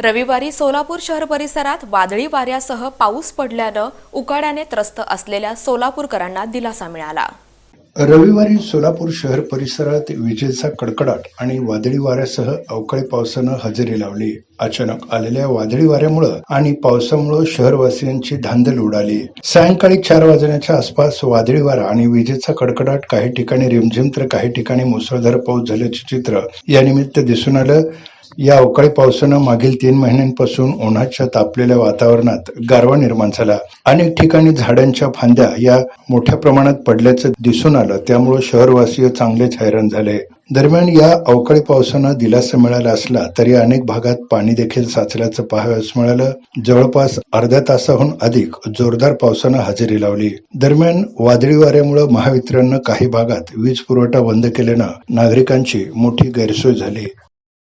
रविवारी सोलापूर शहर परिसरात वादळी वाऱ्यासह पाऊस पडल्यानं उकाड्याने त्रस्त असलेल्या सोलापूरकरांना दिलासा मिळाला. रविवारी सोलापूर शहर परिसरात विजेचा कडकडाट आणि वादळी वाऱ्यासह अवकाळी पावसानं हजेरी लावली. अचानक आलेल्या वादळी वाऱ्यामुळं आणि पावसामुळं शहरवासियांची धांदल उडाली. सायंकाळी चार वाजण्याच्या आसपास वादळी वारा आणि विजेचा कडकडाट काही ठिकाणी रिमझिम तर काही ठिकाणी मुसळधार पाऊस झाल्याचे चित्र यानिमित्त दिसून आलं. या अवकाळी पावसानं मागील तीन महिन्यांपासून उन्हाच्या तापलेल्या वातावरणात गारवा निर्माण झाला. अनेक ठिकाणी झाडांच्या फांद्या या मोठ्या प्रमाणात पडल्याचं दिसून आलं. त्यामुळे शहरवासीय चांगलेच हैराण झाले. दरम्यान या अवकाळी पावसानं दिलासा मिळाला असला तरी अनेक भागात पाणी देखील साचल्याचं पाहावयास मिळालं. जवळपास अर्ध्या तासाहून अधिक जोरदार पावसानं हजेरी लावली. दरम्यान वादळी वाऱ्यामुळे महावितरणनं काही भागात वीज पुरवठा बंद केल्यानं नागरिकांची मोठी गैरसोय झाली.